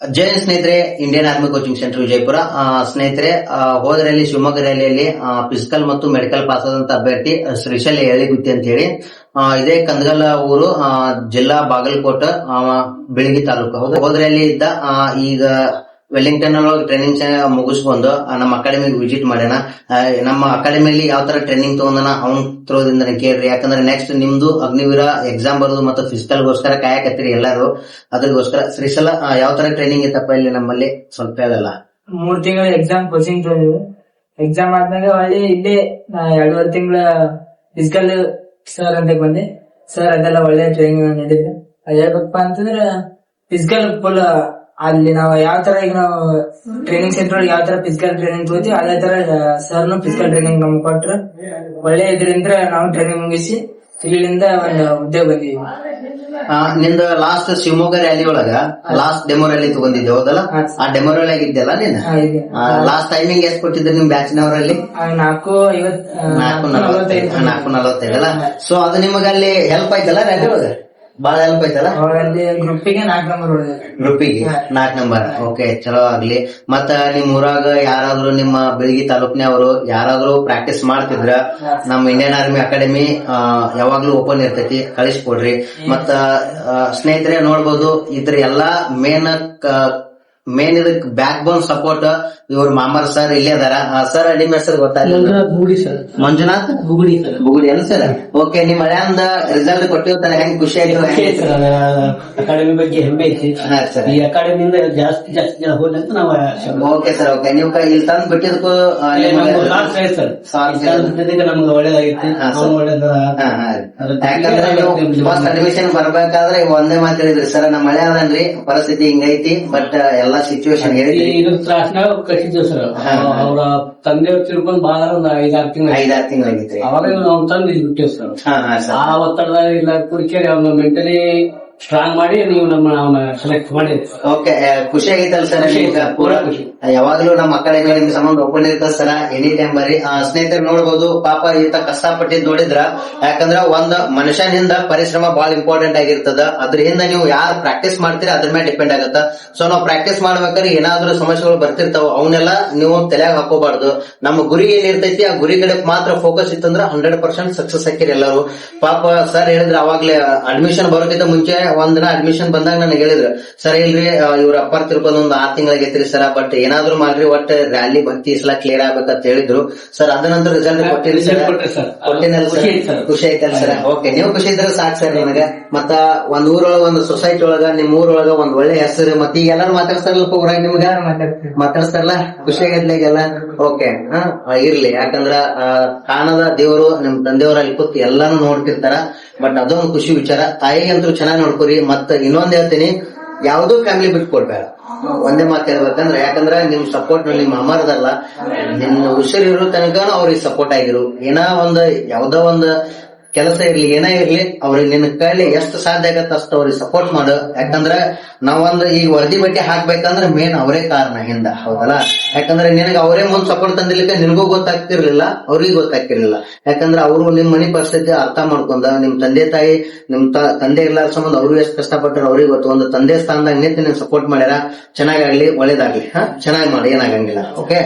ಜೈ ಸ್ನೇಹಿತರೆ Indian army coaching centre Vijayapura. ಸ್ನೇಹಿತರೆ ಆ, ಹೋದ ರ್ಯಾಲಿ ಶಿವಮೊಗ್ಗ ರ್ಯಾಲಿಯಲ್ಲಿ ಫಿಸಿಕಲ್ ಮತ್ತು ಮೆಡಿಕಲ್ ಪಾಸ್ ಆದಂತ ಅಭ್ಯರ್ಥಿ ಆ, ಹೇಳಿ ಗುತ್ತಿ ಅಂತ ಹೇಳಿ ಇದೇ ಕಂದಗಲ್ಲ ಊರು ಜಿಲ್ಲಾ ಬಾಗಲಕೋಟ ಬೆಳಗಿ ತಾಲೂಕು. ಹೋದ್ರಲ್ಲಿ ಇದ್ದ ಈಗ ವೆಲ್ಲಿಂಗ್ಟನ್ ಒಳಗೆ ಟ್ರೈನಿಂಗ್ ಮುಗಿಸ್ಕೊಂಡು ನಮ್ಮ ಅಕಾಡೆಮಿಗೆ ವಿಸಿಟ್ ಮಾಡ್ಯಾನ. ನಮ್ಮ ಅಕಾಡೆಮಿಯಲ್ಲಿ ಯಾವ ತರ ಟ್ರೈನಿಂಗ್ ತಗೊಂಡನ ಅವ್ನ ತ್ರೋದಿಂದ ಕೇಳ್ರಿ. ಯಾಕಂದ್ರೆ ನೆಕ್ಸ್ಟ್ ನಿಮ್ದು ಅಗ್ನಿವೀರ ಎಕ್ಸಾಮ್ ಬರೋದು ಮತ್ತು ಫಿಸಿಕಲ್ ಗೋಸ್ಕರ ಕಾಯಕತ್ತೀರಿ ಎಲ್ಲಾರು. ಅದ್ರಗೋಸ್ಕರ ಶ್ರೀಶಲ ಯಾವ ತರ ಟ್ರೈನಿಂಗ್ ಇತ್ತಪ್ಪ ಇಲ್ಲಿ ನಮ್ಮಲ್ಲಿ? ಸ್ವಲ್ಪ ಹೇಳಲ್ಲ ಮೂರ್ ತಿಂಗಳ ಎಕ್ಸಾಮ್ ಕೋಚಿಂಗ್ ಎಕ್ಸಾಮ್ ಆದ್ಮೇಲೆ ಅಲ್ಲಿ ಇಲ್ಲೇ ಎರಡೂವರೆ ತಿಂಗಳ ಫಿಸಿಕಲ್ ಸರ್ ಅಂತ ಬಂದೆ. ಸರ್ ಅದೆಲ್ಲ ಒಳ್ಳೆ ಟ್ರೈನಿಂಗ್ ನೀಡಿದ್ರು ಹೇಳ್ಬೇಕಪ್ಪ ಅಂತಂದ್ರೆ ಫಿಸಿಕಲ್ ಫುಲ್ ಅಲ್ಲಿ ನಾವು ಯಾವ ತರ ಈಗ ನಾವು ಟ್ರೈನಿಂಗ್ ಸೆಂಟರ್ ಒಳಗೆ ಯಾವ ತರ ಫಿಸಿಕಲ್ ಟ್ರೈನಿಂಗ್ ತಗೋತಿ ಅದೇ ತರ ಸರ್ನು ಫಿಸಿಕಲ್ ಟ್ರೈನಿಂಗ್ ನಮ್ಗೆ ಕೊಟ್ರು. ಒಳ್ಳೆ ಇದ್ರಿಂದ ನಾವು ಟ್ರೈನಿಂಗ್ ಮುಗಿಸಿ ಇಲ್ಲಿಂದ ಒಂದು ಹುದ್ದೆ ಬಂದಿವಿ ಆ, ನಿಂದ ಲಾಸ್ಟ್ ಶಿವಮೊಗ್ಗ ರ್ಯಾಲಿ ಒಳಗ ಲಾಸ್ಟ್ ಡೆಮೋ ರ್ಯಾಲಿ ತಗೊಂಡಿದ್ದೆ ಹೌದಲ್ಲ? ಹಾ. ಆ ಡೆಮೋ ರ್ಯಾಲಿ ಆಗಿದ್ದೆಲ್ಲ ನೀನ್? ಹಾ, ಇದೆ. ಲಾಸ್ಟ್ ಟೈಮಿಂಗ್ ಎಷ್ಟ್ ಕೊಟ್ಟಿದ್ರು ನಿಮ್ ಬ್ಯಾಚ್ನವರಲ್ಲಿ ಆ, ನಾಲ್ಕು ಐವತ್ ಆ, ನಾಲ್ಕು ನಲವತ್ತೈದು ನಾಲ್ಕು ನಲವತ್ತೈದಲ್ಲ ಸೊ ಅದು ನಿಮಗೆ ಅಲ್ಲಿ ಹೆಲ್ಪ್ ಆಯ್ತಲ್ಲ ರ್ಯಾಲಿ ಒಳಗ? ಬಾಳ ಹೆಲ್ಪ್ ಆಯ್ತಲ್ಲ? ಅಲ್ಲಿ ಗ್ರೂಪಿಗೆ ನಾಲ್ಕು ನಂಬರ್ ಗ್ರೂಪಿಗೆ ನಾಲ್ಕ್ ನಂಬರ್ ಓಕೆ ಚಲೋ ಆಗ್ಲಿ. ಮತ್ತ ನಿಮ್ ಊರಾಗ ಯಾರಾದ್ರೂ ನಿಮ್ಮ ಬೆಳಗಿ ತಾಲೂಕ್ನವರು ಯಾರಾದ್ರೂ ಪ್ರಾಕ್ಟೀಸ್ ಮಾಡ್ತಿದ್ರ ನಮ್ಮ ಇಂಡಿಯನ್ ಆರ್ಮಿ ಅಕಾಡೆಮಿ ಯಾವಾಗ್ಲೂ ಓಪನ್ ಇರ್ತೈತಿ ಕಳಿಸ್ಕೊಡ್ರಿ. ಮತ್ತ ಸ್ನೇಹಿತರೆ ನೋಡ್ಬೋದು ಇದ್ರ ಎಲ್ಲಾ ಮೇನ್ ಮೇನ್ ಇದಕ್ ಬ್ಯಾಕ್ ಬೋನ್ ಸಪೋರ್ಟ್ ಇವ್ರ ಮಾಮರ್ ಸರ್ ಇಲ್ಲೇ ಅದಾರ. ಸರ್ ನಿಮ್ಮ ಹೆಸರು ಗೊತ್ತಾಗಿ ಬುಗುಡಿ ಸರ್ ಮಂಜುನಾಥ್ ಬುಗುಡಿ ಸರ್ ಬುಗುಡಿ ಅಲ್ಲ ಸರ್ ಓಕೆ ನಿಮ್ ಹಳ್ಯಾಂದ ರಿಸಲ್ಟ್ ಕೊಟ್ಟಿರ್ತಾರೆ ಹೆಂಗ್ ಖುಷಿ ಆಯ್ತು? ಅಕಾಡೆಮಿ ಬಗ್ಗೆ ಹೆಮ್ಮೆ ಐತಿ. ಸರ್ ಈ ಅಕಾಡೆಮಿಯಿಂದ ಜಾಸ್ತಿ ಜಾಸ್ತಿ ಜನ ಹೋಗ್ಲಿ ಅಂತ ನಾವು ಓಕೆ ಸರ್ ಓಕೆ ನೀವು ಇಲ್ಲಿ ತಂದು ಬಿಟ್ಟಿದ್ದಕ್ಕೂ ನಿಮ್ಗೆ- ಒಳ್ಳೇದಾಗಿತ್ತು ಯಾಕಂದ್ರೆ ನೀವು ಫಸ್ಟ್ ಅಡ್ಮಿಷನ್ ಬರ್ಬೇಕಾದ್ರೆ ಒಂದೇ ಮಾತಾಡಿದ್ರಿ ಸರ್ ನಮ್ಮ ಮಳೆ ಅದನ್ರಿ ಪರಿಸ್ಥಿತಿ ಹಿಂಗೈತಿ ಬಟ್ ಎಲ್ಲಾ ಸಿಚುವೇಶನ್ ಹೇಳಿದ್ರಿ ಇದು ತ್ರಾಸ್ನಾಗ ಕಟ್ಟಿದ್ವಿ ಸರ್ ಹಾ, ಹಾ. ಅವರ ತಂದೆಯವ್ರು ತಿಳ್ಕೊಂಡು ಬಹಳ ಒಂದು ಐದಾರು ತಿಂಗಳು ಐದಾರು ತಿಂಗಳಾಗಿತ್ರಿ ಅವಾಗ ನಾವು ತಂದು ಇಲ್ಲಿ ಬಿಟ್ಟಿವಿ ಸರ್ ಹಾ ಹಾ ಸರ್ ಆ ಒತ್ತಡದಾಗ ಇಲ್ಲ ಕುಡಿಕೆ ಅವ್ನ ಮೆಂಟಲಿ ಸ್ಟ್ರಾಂಗ್ ಮಾಡಿ ನೀವು ನಮ್ಮ ಸೆಲೆಕ್ಟ್ ಮಾಡಿ. ಓಕೆ ಖುಷಿ ಆಗೈತಲ್ ಸರ್ ನಿಮ್ಗೆ? ಪೂರಾ ಖುಷಿ. ಯಾವಾಗ್ಲೂ ನಮ್ಮ ಮಕ್ಕಳ ನಿಮ್ ಸಂಬಂಧ ಇರ್ತದ ಸರ್ ಎನಿ ಟೈಮ್ ಬರ್ರಿ ಸ್ನೇಹಿತರು ನೋಡ್ಬೋದು ಪಾಪ ಈತ ಕಷ್ಟಪಟ್ಟಿದ್ ನೋಡಿದ್ರ ಯಾಕಂದ್ರ ಒಂದ್ ಮನುಷ್ಯನಿಂದ ಪರಿಶ್ರಮ ಬಹಳ ಇಂಪಾರ್ಟೆಂಟ್ ಆಗಿರ್ತದ. ಅದ್ರಿಂದ ನೀವು ಯಾರು ಪ್ರಾಕ್ಟೀಸ್ ಮಾಡ್ತೀರಾ ಅದ್ರ ಮೇಲೆ ಡಿಪೆಂಡ್ ಆಗತ್ತ. ಸೊ ನಾವು ಪ್ರಾಕ್ಟೀಸ್ ಮಾಡ್ಬೇಕಾದ್ರೆ ಏನಾದ್ರೂ ಸಮಸ್ಯೆಗಳು ಬರ್ತಿರ್ತಾವ ಅವನ್ನೆಲ್ಲ ನೀವು ತಲೆಯಾಗ ಹಾಕೋಬಾರ್ದು. ನಮ್ಮ ಗುರಿ ಏನಿರ್ತೈತಿ ಆ ಗುರಿ ಕಡೆ ಮಾತ್ರ ಫೋಕಸ್ ಇತ್ತಂದ್ರ ಹಂಡ್ರೆಡ್ ಪರ್ಸೆಂಟ್ ಸಕ್ಸಸ್ ಹಾಕಿರಿ ಎಲ್ಲರೂ. ಪಾಪ ಸರ್ ಹೇಳಿದ್ರೆ ಅವಾಗ್ಲೇ ಅಡ್ಮಿಷನ್ ಬರೋಕಿಂತ ಮುಂಚೆ ಒಂದ್ ದಿನ ಅಡ್ಮಿಷನ್ ಬಂದಾಗ ನನಗೆ ಹೇಳಿದ್ರು ಸರ್ ಇಲ್ರಿ ಆ, ಇವ್ರ ಅಪ್ಪಾರ್ ತಿಳ್ಕೊಂಡ್ ಒಂದ್ ಆರ್ ತಿಂಗಳಾಗೈತ್ರಿ ಸರ್ ಬಟ್ ಏನಾದ್ರು ಮಾಡ್ರಿ ಒಟ್ಟ ರ್ಯಾಲಿ ಭಕ್ತಿ ಸಲ ಕ್ಲಿಯರ್ ಆಗ್ಬೇಕಂತ ಹೇಳಿದ್ರು. ಸರ್ ಅದ ನಂತರ ರಿಸಲ್ಟ್ ಕೊಟ್ಟಿರಿ ಸರ್. ಕೊಟ್ಟಿನಲ್ಲ ಖುಷಿ ಐತ್ ಸರ್ ಖುಷಿ ಐತಲ್ಲ ಸರ್. ಓಕೆ ನೀವು ಖುಷಿ ಇದ್ರೆ ಸಾಕು ಸರ್ ನನಗ ಮತ್ತ ಒಂದ್ ಊರೊಳಗ ಒಂದು ಸೊಸೈಟಿ ಒಳಗ ನಿಮ್ ಊರೊಳಗ ಒಂದ್ ಒಳ್ಳೆ ಹೆಸರು ಮತ್ತೆ ಈಗ ಎಲ್ಲಾರು ಮಾತಾಡ್ತಾರಲ್ಲ ಊರಾಗ ನಿಮ್ಗ? ಮಾತಾಡ್ತಾರಲ್ಲ ಖುಷಿ ಆಗೈತ್ಲ ಈಗೆಲ್ಲ? ಓಕೆ ಇರ್ಲಿ. ಯಾಕಂದ್ರ ಆ, ಕಾಣದ ದೇವರು ನಿಮ್ ತಂದೆಯವರಲ್ಲಿ ಕೂತ್ ಎಲ್ಲಾನು ನೋಡ್ತಿರ್ತಾರ ಬಟ್ ಅದೊಂದು ಖುಷಿ ವಿಚಾರ. ತಾಯಿಗಂತೂ ಚೆನ್ನಾಗಿ ನೋಡ್ಕೊರಿ ಮತ್ತ ಇನ್ನೊಂದ್ ಹೇಳ್ತೀನಿ, ಯಾವ್ದೋ ಫ್ಯಾಮಿಲಿ ಬಿಟ್ಕೊಡ್ಬೇಡ. ಒಂದೇ ಮಾತು ಹೇಳ್ಬೇಕಂದ್ರೆ, ಯಾಕಂದ್ರ ನಿಮ್ ಸಪೋರ್ಟ್ ನಿಮ್ ಅಮರದಲ್ಲ ನಿಮ್ ಇರೋ ತನಕ ಅವ್ರಿಗೆ ಸಪೋರ್ಟ್ ಆಗಿರು. ಏನೋ ಒಂದ್, ಯಾವ್ದೋ ಒಂದ್ ಕೆಲಸ ಇರ್ಲಿ, ಏನೇ ಇರ್ಲಿ, ಅವ್ರಿಗೆ ನಿನ್ನ ಕೈಲಿ ಎಷ್ಟು ಸಾಧ್ಯ ಆಗತ್ತ ಅಷ್ಟು ಅವ್ರಿಗೆ ಸಪೋರ್ಟ್ ಮಾಡು. ಯಾಕಂದ್ರ ನಾವೊಂದು ಈ ವರದಿ ಬಟ್ಟೆ ಹಾಕ್ಬೇಕಂದ್ರೆ ಮೇನ್ ಅವರೇ ಕಾರಣ ಹಿಂದ, ಹೌದಲ್ಲ? ಯಾಕಂದ್ರೆ ನಿನಗೆ ಅವರೇ ಮುಂದ್ ಸಪೋರ್ಟ್ ತಂದಿರ್ಲಿಕ್ಕೆ ನಿನಗೂ ಗೊತ್ತಾಗ್ತಿರ್ಲಿಲ್ಲ, ಅವ್ರಿಗೆ ಗೊತ್ತಾಗ್ತಿರ್ಲಿಲ್ಲ. ಯಾಕಂದ್ರೆ ಅವರು ನಿಮ್ ಮನಿ ಪರಿಸ್ಥಿತಿ ಅರ್ಥ ಮಾಡ್ಕೊಂಡ, ನಿಮ್ ತಂದೆ ತಾಯಿ, ನಿಮ್ ತಂದೆ ಇರ್ಲಾರ ಸಂಬಂಧ ಅವ್ರು ಎಷ್ಟು ಕಷ್ಟಪಟ್ಟರು ಅವ್ರಿಗೆ ಗೊತ್ತು. ಒಂದು ತಂದೆ ಸ್ಥಾನದಾಗ ನಿಂತು ನಿನ್ ಸಪೋರ್ಟ್ ಮಾಡ್ಯಾರ, ಚೆನ್ನಾಗಾಗ್ಲಿ, ಒಳ್ಳೇದಾಗ್ಲಿ, ಹಾ? ಚೆನ್ನಾಗಿ ಮಾಡಿ, ಏನಾಗಂಗಿಲ್ಲ ಓಕೆ